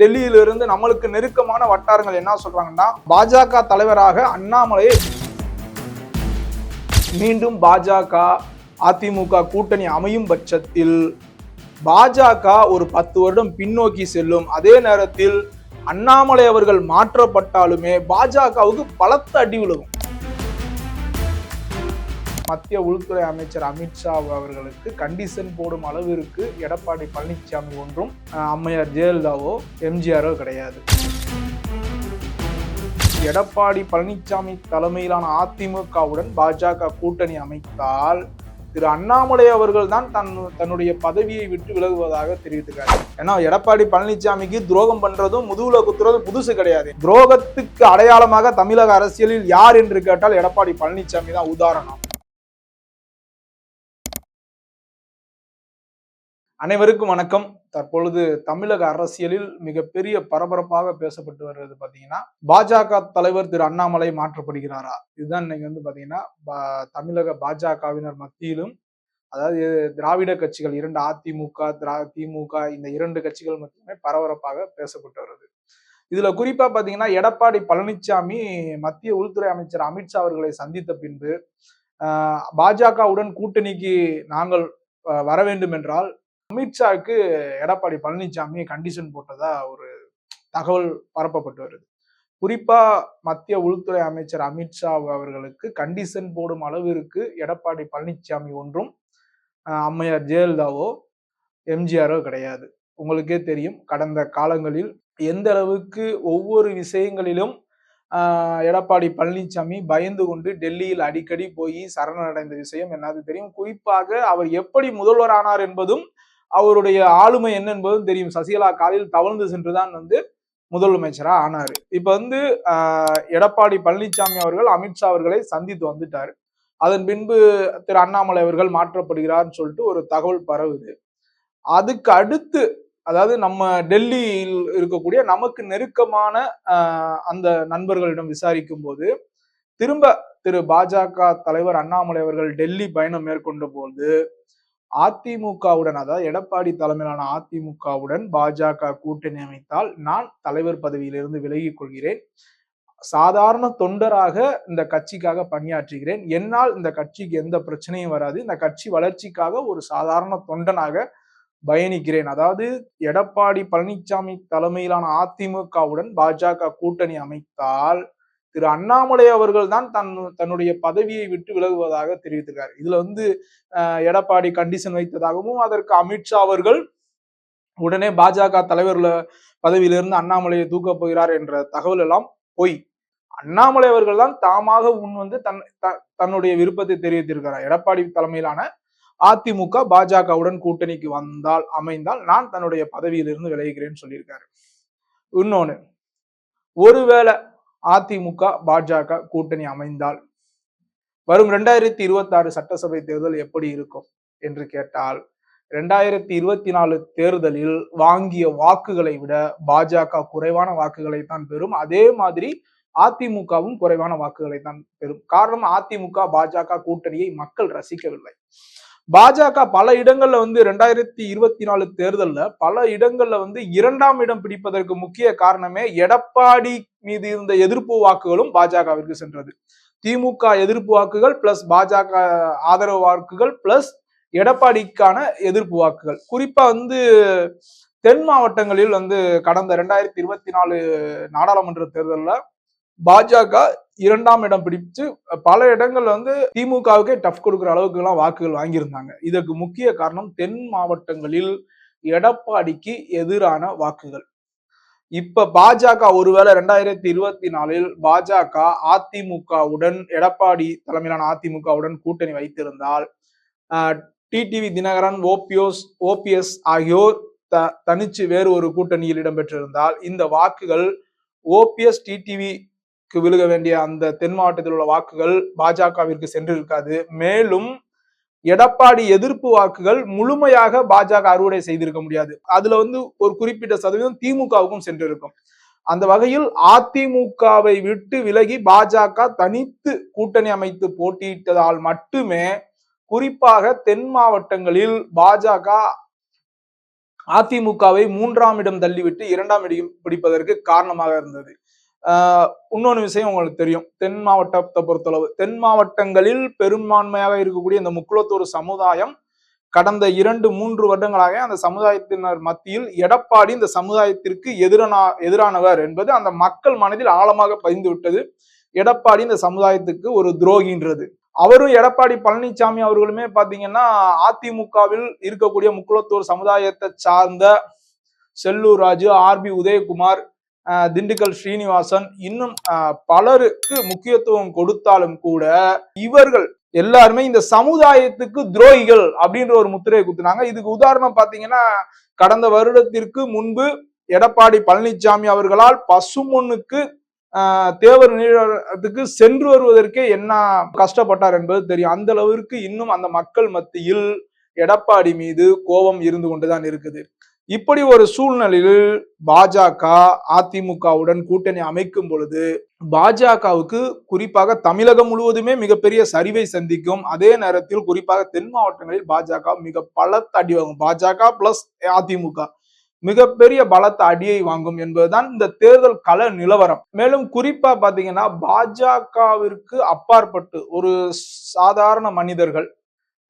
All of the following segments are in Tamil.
டெல்லியிலிருந்து நம்மளுக்கு நெருக்கமான வட்டாரங்கள் என்ன சொல்றாங்கன்னா பாஜக தலைவராக அண்ணாமலை மீண்டும் பாஜக அதிமுக கூட்டணி அமையும் பட்சத்தில் பாஜக ஒரு பத்து வருடம் பின்னோக்கி செல்லும். அதே நேரத்தில் அண்ணாமலை அவர்கள் மாற்றப்பட்டாலுமே பாஜகவுக்கு பலத்த அடி விழுகும். மத்திய உள்துறை அமைச்சர் அமித்ஷா அவர்களுக்கு கண்டிஷன் போடும் அளவிற்கு எடப்பாடி பழனிசாமி ஒன்றும் அம்மையார் ஜெயலலிதாவோ எம்ஜிஆரோ கிடையாது. எடப்பாடி பழனிசாமி தலைமையிலான அதிமுகவுடன் பாஜக கூட்டணி அமைத்தால் திரு அண்ணாமலை அவர்கள் தான் தன் தன்னுடைய பதவியை விட்டு விலகுவதாக தெரிவித்திருக்காரு ஏன்னா எடப்பாடி பழனிசாமிக்கு துரோகம் பண்றதும் முதுகுல குத்துறதும் புதுசு கிடையாது. துரோகத்துக்கு அடையாளமாக தமிழக அரசியலில் யார் என்று கேட்டால் எடப்பாடி பழனிசாமி தான் உதாரணம். அனைவருக்கும் வணக்கம். தற்பொழுது தமிழக அரசியலில் மிகப்பெரிய பரபரப்பாக பேசப்பட்டு வருவது பாத்தீங்கன்னா பாஜக தலைவர் திரு அண்ணாமலை மாற்றப்படுகிறாரா? இதுதான் இன்னைக்கு வந்து பாத்தீங்கன்னா தமிழக பாஜகவினர் மத்தியிலும் அதாவது திராவிட கட்சிகள் இரண்டு அதிமுக திரா திமுக இந்த இரண்டு கட்சிகள் மட்டுமே பரபரப்பாக பேசப்பட்டு வருது. இதுல குறிப்பா பாத்தீங்கன்னா எடப்பாடி பழனிசாமி மத்திய உள்துறை அமைச்சர் அமித்ஷா அவர்களை சந்தித்த பின்பு பாஜகவுடன் கூட்டணிக்கு நாங்கள் வர வேண்டும் என்றால் அமித்ஷாவுக்கு எடப்பாடி பழனிசாமி கண்டிஷன் போட்டதா ஒரு தகவல் பரப்பப்பட்டு வருது. குறிப்பா மத்திய உள்துறை அமைச்சர் அமித்ஷா அவர்களுக்கு கண்டிஷன் போடும் அளவிற்கு எடப்பாடி பழனிசாமி ஒன்றும் அம்மையார் ஜெயலலிதாவோ எம்ஜிஆரோ கிடையாது. உங்களுக்கே தெரியும் கடந்த காலங்களில் எந்த அளவுக்கு ஒவ்வொரு விஷயங்களிலும் எடப்பாடி பழனிசாமி பயந்து கொண்டு டெல்லியில் அடிக்கடி போய் சரணடைந்த விஷயம் என்னது தெரியும்? குறிப்பாக அவர் எப்படி முதல்வர் ஆனார் என்பதும் அவருடைய ஆளுமை என்ன என்பதும் தெரியும். சசிகலா காலில் தவழ்ந்து சென்றுதான் வந்து முதலமைச்சரா ஆனாரு. இப்ப வந்து ஆஹ், எடப்பாடி பழனிசாமி அவர்கள் அமித்ஷா அவர்களை சந்தித்து வந்துட்டாரு. அதன் பின்பு திரு அண்ணாமலை அவர்கள் மாற்றப்படுகிறார்னு சொல்லிட்டு ஒரு தகவல் பரவுது. அதுக்கு அடுத்து அதாவது நம்ம டெல்லியில் இருக்கக்கூடிய நமக்கு நெருக்கமான ஆஹ், அந்த நண்பர்களிடம் விசாரிக்கும் போது திரும்ப திரு பாஜக தலைவர் அண்ணாமலை அவர்கள் டெல்லி பயணம் மேற்கொண்ட போது அதிமுகவுடன் அதாவது எடப்பாடி தலைமையிலான அதிமுகவுடன் பாஜக கூட்டணி அமைத்தால் நான் தலைவர் பதவியிலிருந்து விலகிக் கொள்கிறேன். சாதாரண தொண்டராக இந்த கட்சிக்காக பணியாற்றுகிறேன். என்னால் இந்த கட்சிக்கு எந்த பிரச்சனையும் வராது. இந்த கட்சி வளர்ச்சிக்காக ஒரு சாதாரண தொண்டனாக பயணிக்கிறேன். அதாவது எடப்பாடி பழனிசாமி தலைமையிலான அதிமுகவுடன் பாஜக கூட்டணி அமைத்தால் திரு அண்ணாமலை அவர்கள் தான் தன் தன்னுடைய பதவியை விட்டு விலகுவதாக தெரிவித்திருக்காரு. இதுல வந்து அஹ், எடப்பாடி கண்டிஷன் வைத்ததாகவும் அதற்கு அமித்ஷா அவர்கள் உடனே பாஜக தலைவர்ல பதவியிலிருந்து அண்ணாமலையை தூக்கப் போகிறார் என்ற தகவல் எல்லாம் பொய் அண்ணாமலை அவர்கள் தான் தாமாக முன் வந்து தன் த- தன்னுடைய விருப்பத்தை தெரிவித்திருக்கிறார். எடப்பாடி தலைமையிலான அதிமுக பாஜகவுடன் கூட்டணிக்கு வந்தால் அமைந்தால் நான் தன்னுடைய பதவியிலிருந்து விலகுகிறேன்னு சொல்லியிருக்காரு. இன்னொன்னு ஒருவேளை அதிமுக பாஜக கூட்டணி அமைந்தால் வரும் ரெண்டாயிரத்தி இருபத்தி ஆறு சட்டசபை தேர்தல் எப்படி இருக்கும் என்று கேட்டால் ரெண்டாயிரத்தி இருபத்தி நாலு தேர்தலில் வாங்கிய வாக்குகளை விட பாஜக குறைவான வாக்குகளை தான் பெறும். அதே மாதிரி அதிமுகவும் குறைவான வாக்குகளை தான் பெறும். காரணம் அதிமுக பாஜக கூட்டணியை மக்கள் ரசிக்கவில்லை. பாஜக பல இடங்கள்ல வந்து ரெண்டாயிரத்தி இருபத்தி நாலு தேர்தல்ல பல இடங்கள்ல வந்து இரண்டாம் இடம் பிடிப்பதற்கு முக்கிய காரணமே எடப்பாடி மீது இருந்த எதிர்ப்பு வாக்குகளும் பாஜகவிற்கு சென்றது. திமுக எதிர்ப்பு வாக்குகள் பிளஸ் பாஜக ஆதரவு வாக்குகள் பிளஸ் எடப்பாடிக்கான எதிர்ப்பு வாக்குகள். குறிப்பா வந்து தென் மாவட்டங்களில் வந்து கடந்த ரெண்டாயிரத்தி இருபத்தி நாலு நாடாளுமன்ற தேர்தலில் பாஜக இரண்டாம் இடம் பிடிச்சு பல இடங்கள்ல வந்து திமுகவுக்கே டஃப் கொடுக்குற அளவுக்கு எல்லாம் வாக்குகள் வாங்கியிருந்தாங்க. இதற்கு முக்கிய காரணம் தென் மாவட்டங்களில் எடப்பாடிக்கு எதிரான வாக்குகள். இப்ப பாஜக ஒருவேளை ரெண்டாயிரத்தி இருபத்தி நாலில் பாஜக அதிமுகவுடன் எடப்பாடி தலைமையிலான அதிமுகவுடன் கூட்டணி வைத்திருந்தால் டிடிவி தினகரன் ஓபிஎஸ் ஓபிஎஸ் ஆகியோர் த தனிச்சு வேறு ஒரு கூட்டணியில் இடம்பெற்றிருந்தால் இந்த வாக்குகள் ஓபிஎஸ் டிடிவி விழுக வேண்டிய அந்த தென் மாவட்டத்தில் உள்ள வாக்குகள் பாஜகவிற்கு சென்றிருக்காது. மேலும் எடப்பாடி எதிர்ப்பு வாக்குகள் முழுமையாக பாஜக அறுவடை செய்திருக்க முடியாது. அதுல வந்து ஒரு குறிப்பிட்ட சதவீதம் திமுகவுக்கும் சென்றிருக்கும். அந்த வகையில் அதிமுகவை விட்டு விலகி பாஜக தனித்து கூட்டணி அமைத்து போட்டியிட்டதால் மட்டுமே குறிப்பாக தென் மாவட்டங்களில் பாஜக அதிமுகவை மூன்றாம் இடம் தள்ளிவிட்டு இரண்டாம் இடம் பிடிப்பதற்கு காரணமாக இருந்தது. இன்னொன்று விஷயம் உங்களுக்கு தெரியும். தென் மாவட்டத்தை பொறுத்தளவு. தென் மாவட்டங்களில் பெரும்பான்மையாக இருக்கக்கூடிய இந்த முக்குளத்தூர் சமுதாயம் கடந்த இரண்டு மூன்று வருடங்களாக அந்த சமுதாயத்தினர் மத்தியில் எடப்பாடி இந்த சமுதாயத்திற்கு எதிரான எதிரானவர் என்பது அந்த மக்கள் மனதில் ஆழமாக பதிந்து விட்டது. எடப்பாடி இந்த சமுதாயத்துக்கு ஒரு துரோகின்றது. அவரும் எடப்பாடி பழனிசாமி அவர்களுமே பார்த்தீங்கன்னா அதிமுகவில் இருக்கக்கூடிய முக்குளத்தூர் சமுதாயத்தை சார்ந்த செல்லூர் ராஜு ஆர்பி உதயகுமார் திண்டுக்கல் ஸ்ரீனிவாசன் இன்னும் பலருக்கு முக்கியத்துவம் கொடுத்தாலும் கூட இவர்கள் எல்லாருமே இந்த சமுதாயத்துக்கு துரோகிகள் அப்படின்ற ஒரு முத்திரையை குத்துனாங்க. இதுக்கு உதாரணம் பாத்தீங்கன்னா கடந்த வருடத்திற்கு முன்பு எடப்பாடி பழனிசாமி அவர்களால் பசுமொன்னுக்கு தேவர் நீளத்துக்கு சென்று வருவதற்கே என்ன கஷ்டப்பட்டார் என்பது தெரியும். அந்த அளவிற்கு இன்னும் அந்த மக்கள் மத்தியில் எடப்பாடி மீது கோபம் இருந்து கொண்டுதான் இருக்குது. இப்படி ஒரு சூழ்நிலையில் பாஜக அதிமுகவுடன் கூட்டணி அமைக்கும் பொழுது பாஜகவுக்கு குறிப்பாக தமிழகம் முழுவதுமே மிகப்பெரிய சரிவை சந்திக்கும் அதே நேரத்தில் குறிப்பாக தென் மாவட்டங்களில் பாஜக மிக பலத்த அடி வாங்கும். பாஜக பிளஸ் அதிமுக மிகப்பெரிய பலத்த அடியை வாங்கும் என்பதுதான் இந்த தேர்தல் கள நிலவரம். மேலும் குறிப்பா பாத்தீங்கன்னா பாஜகவிற்கு அப்பாற்பட்டு ஒரு சாதாரண மனிதர்கள்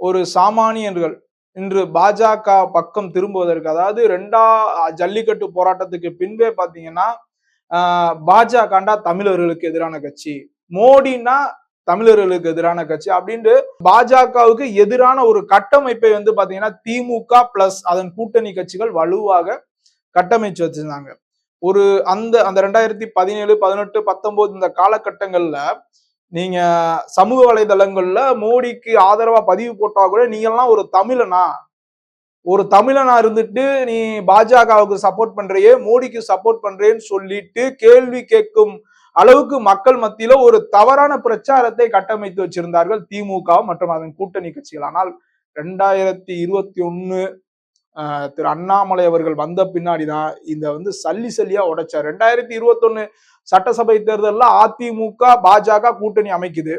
ஒரு சாமானியர்கள் இன்று பாஜக பக்கம் திரும்புவதற்கு அதாவது ரெண்டா ஜல்லிக்கட்டு போராட்டத்துக்கு பின்பே பாத்தீங்கன்னா பாஜகண்டா தமிழர்களுக்கு எதிரான கட்சி மோடினா தமிழர்களுக்கு எதிரான கட்சி அப்படின்ட்டு பாஜகவுக்கு எதிரான ஒரு கட்டமைப்பை வந்து பாத்தீங்கன்னா திமுக பிளஸ் அதன் கூட்டணி கட்சிகள் வலுவாக கட்டமைச்சு வச்சிருந்தாங்க. ஒரு அந்த அந்த ரெண்டாயிரத்தி பதினேழு பதினெட்டு பத்தொன்பது இந்த காலகட்டங்கள்ல நீங்க சமூக வலைதளங்கள்ல மோடிக்கு ஆதரவா பதிவு போட்டா கூட நீங்க எல்லாம் ஒரு தமிழனா? ஒரு தமிழனா இருந்துட்டு நீ பாஜகவுக்கு சப்போர்ட் பண்றியே மோடிக்கு சப்போர்ட் பண்றேன்னு சொல்லிட்டு கேள்வி கேட்கும் அளவுக்கு மக்கள் மத்தியில ஒரு தவறான பிரச்சாரத்தை கட்டமைத்து வச்சிருந்தார்கள் திமுக மற்றும் அதன் கூட்டணி கட்சிகள். ஆனால் ரெண்டாயிரத்தி இருபத்தி ஒன்னு திரு அண்ணாமலை அவர்கள் வந்த பின்னாடி தான் இந்த வந்து சல்லி சல்லியா உடைச்சார். ரெண்டாயிரத்தி இருபத்தொன்னு சட்டசபை தேர்தலில் அதிமுக பாஜக கூட்டணி அமைக்குது.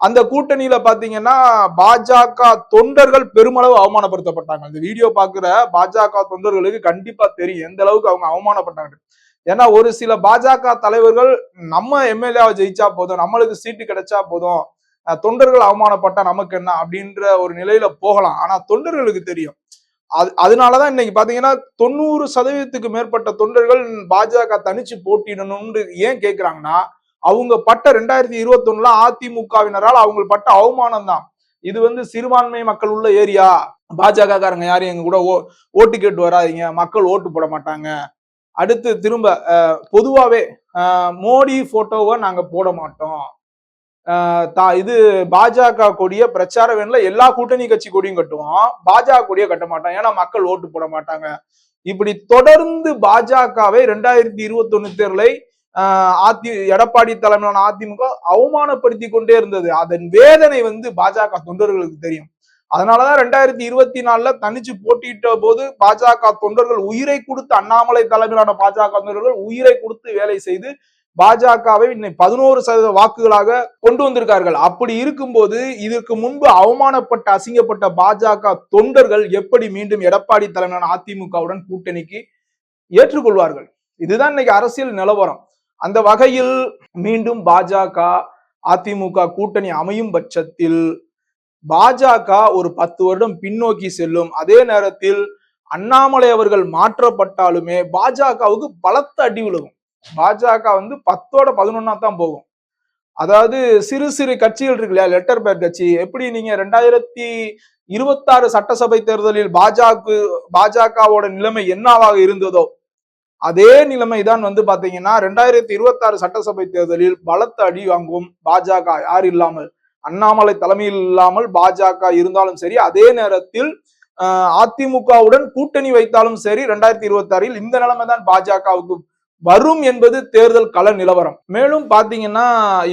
அந்த கூட்டணியில பாத்தீங்கன்னா பாஜக தொண்டர்கள் பெருமளவு அவமானப்படுத்தப்பட்டாங்க. இந்த வீடியோ பாக்குற பாஜக தொண்டர்களுக்கு கண்டிப்பா தெரியும் எந்த அளவுக்கு அவங்க அவமானப்பட்டாங்க. ஏன்னா ஒரு சில பாஜக தலைவர்கள் நம்ம எம்எல்ஏவை ஜெயிச்சா போதும் நம்மளுக்கு சீட்டு கிடைச்சா போதும் தொண்டர்கள் அவமானப்பட்டா நமக்கு என்ன அப்படின்ற ஒரு நிலையில போகலாம். ஆனா தொண்டர்களுக்கு தெரியும். அது அதனாலதான் இன்னைக்கு பாத்தீங்கன்னா தொண்ணூறு சதவீதத்துக்கு மேற்பட்ட தொண்டர்கள் பாஜக தனிச்சு போட்டிடணும்னு ஏன் கேக்குறாங்கன்னா அவங்க பட்ட ரெண்டாயிரத்தி இருபத்தி ஒண்ணுல அதிமுகவினரால் அவங்க பட்ட அவமானம் தான் இது வந்து சிறுபான்மை மக்கள் உள்ள ஏரியா. பாஜக காரங்க யாரும் எங்க கூட ஓ ஓட்டு கேட்டு வராதிங்க. மக்கள் ஓட்டு போட மாட்டாங்க. அடுத்து திரும்ப பொதுவாவே மோடி போட்டோவை நாங்க போட மாட்டோம். இது பாஜக கொடிய பிரச்சார வேணுல எல்லா கூட்டணி கட்சி கொடியும் கட்டுவான். பாஜக கொடிய கட்ட மாட்டான். ஏன்னா மக்கள் ஓட்டு போட மாட்டாங்க. இப்படி தொடர்ந்து பாஜகவை ரெண்டாயிரத்தி இருபத்தி ஒண்ணு தேர்தலை அதி எடப்பாடி தலைமையிலான அதிமுக அவமானப்படுத்தி கொண்டே இருந்தது. அதன் வேதனை வந்து பாஜக தொண்டர்களுக்கு தெரியும். அதனாலதான் ரெண்டாயிரத்தி இருபத்தி நாலுல தனிச்சு போட்டியிட்ட போது பாஜக தொண்டர்கள் உயிரை கொடுத்து அண்ணாமலை தலைமையிலான பாஜக தொண்டர்கள் உயிரை கொடுத்து வேலை செய்து பாஜகவை இன்னைக்கு பதினோரு சதவீத வாக்குகளாக கொண்டு வந்திருக்கார்கள். அப்படி இருக்கும்போது இதற்கு முன்பு அவமானப்பட்ட அசிங்கப்பட்ட பாஜக தொண்டர்கள் எப்படி மீண்டும் எடப்பாடி தலைமையிலான அதிமுகவுடன் கூட்டணிக்கு ஏற்றுக்கொள்வார்கள்? இதுதான் இன்னைக்கு அரசியல் நிலவரம். அந்த வகையில் மீண்டும் பாஜக அதிமுக கூட்டணி அமையும் பட்சத்தில் பாஜக ஒரு பத்து வருடம் பின்னோக்கி செல்லும். அதே நேரத்தில் அண்ணாமலை அவர்கள் மாற்றப்பட்டாலுமே பாஜகவுக்கு பலத்த அடி விழுகும். பாஜக வந்து பத்தோட பதினொன்னா தான் போகும். அதாவது சிறு சிறு கட்சிகள் இருக்கு இல்லையா? லெட்டர் பேர் கட்சி. எப்படி நீங்க ரெண்டாயிரத்தி இருபத்தாறு சட்டசபை தேர்தலில் பாஜக பாஜகவோட நிலைமை என்னவாக இருந்ததோ அதே நிலைமை தான் வந்து பாத்தீங்கன்னா ரெண்டாயிரத்தி இருபத்தி ஆறு சட்டசபை தேர்தலில் பலத்த அடி வாங்கும் பாஜக யார் இல்லாமல் அண்ணாமலை தலைமையில் இல்லாமல் பாஜக இருந்தாலும் சரி அதே நேரத்தில் அதிமுகவுடன் கூட்டணி வைத்தாலும் சரி ரெண்டாயிரத்தி இருபத்தி ஆறில் இந்த நிலைமை தான் பாஜகவுக்கு வரும் என்பது தேர்தல் கள நிலவரம். மேலும் பாத்தீங்கன்னா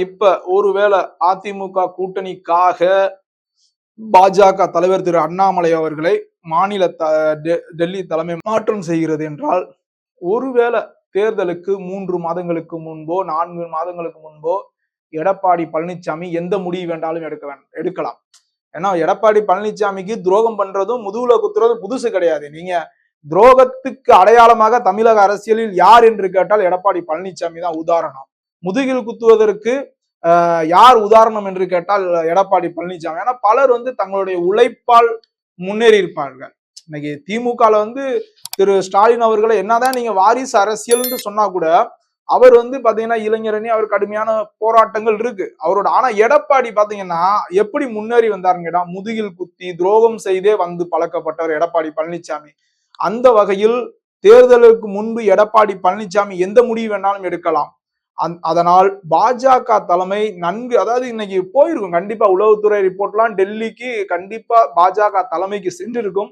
இப்ப ஒருவேளை அதிமுக கூட்டணிக்காக பாஜக தலைவர் திரு அண்ணாமலை அவர்களை மாநில டெல்லி தலைமை மாற்றம் செய்கிறது என்றால் ஒருவேளை தேர்தலுக்கு மூன்று மாதங்களுக்கு முன்போ நான்கு மாதங்களுக்கு முன்போ எடப்பாடி பழனிசாமி எந்த முடிவு வேண்டாலும் எடுக்க வேண்டாம் எடுக்கலாம். ஏன்னா எடப்பாடி பழனிசாமிக்கு துரோகம் பண்றதும் முதுகுல குத்துறதும் புதுசு கிடையாது. நீங்க துரோகத்துக்கு அடையாளமாக தமிழக அரசியலில் யார் என்று கேட்டால் எடப்பாடி பழனிசாமி தான் உதாரணம். முதுகில் குத்துவதற்கு ஆஹ், யார் உதாரணம் என்று கேட்டால் எடப்பாடி பழனிசாமி ஏன்னா பலர் வந்து தங்களுடைய உழைப்பால் முன்னேறி இருப்பார்கள் இன்னைக்கு திமுகல வந்து திரு ஸ்டாலின் அவர்களை என்னதான் நீங்க வாரிசு அரசியல்னு சொன்னா கூட அவர் வந்து பாத்தீங்கன்னா இளைஞரணி அவர் கடுமையான போராட்டங்கள் இருக்கு. அவரோட ஆனா எடப்பாடி பாத்தீங்கன்னா எப்படி முன்னேறி வந்தாருங்கடா முதுகில் குத்தி துரோகம் செய்தே வந்து பழக்கப்பட்டவர் எடப்பாடி பழனிசாமி அந்த வகையில் தேர்தலுக்கு முன்பு எடப்பாடி பழனிசாமி எந்த முடிவு வேணாலும் எடுக்கலாம். அதனால் பாஜக தலைமை நன்கு அதாவது இன்னைக்கு போயிருக்கும் கண்டிப்பா உளவுத்துறை ரிப்போர்ட்லாம் டெல்லிக்கு கண்டிப்பா பாஜக தலைமைக்கு சென்றிருக்கும்.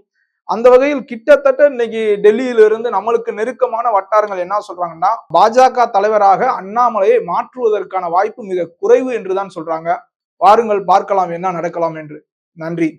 அந்த வகையில் கிட்டத்தட்ட இன்னைக்கு டெல்லியில இருந்து நம்மளுக்கு நெருக்கமான வட்டாரங்கள் என்ன சொல்றாங்கன்னா பாஜக தலைவராக அண்ணாமலையை மாற்றுவதற்கான வாய்ப்பு மிக குறைவு என்றுதான் சொல்றாங்க. வாருங்கள் பார்க்கலாம் என்ன நடக்கலாம் என்று. நன்றி.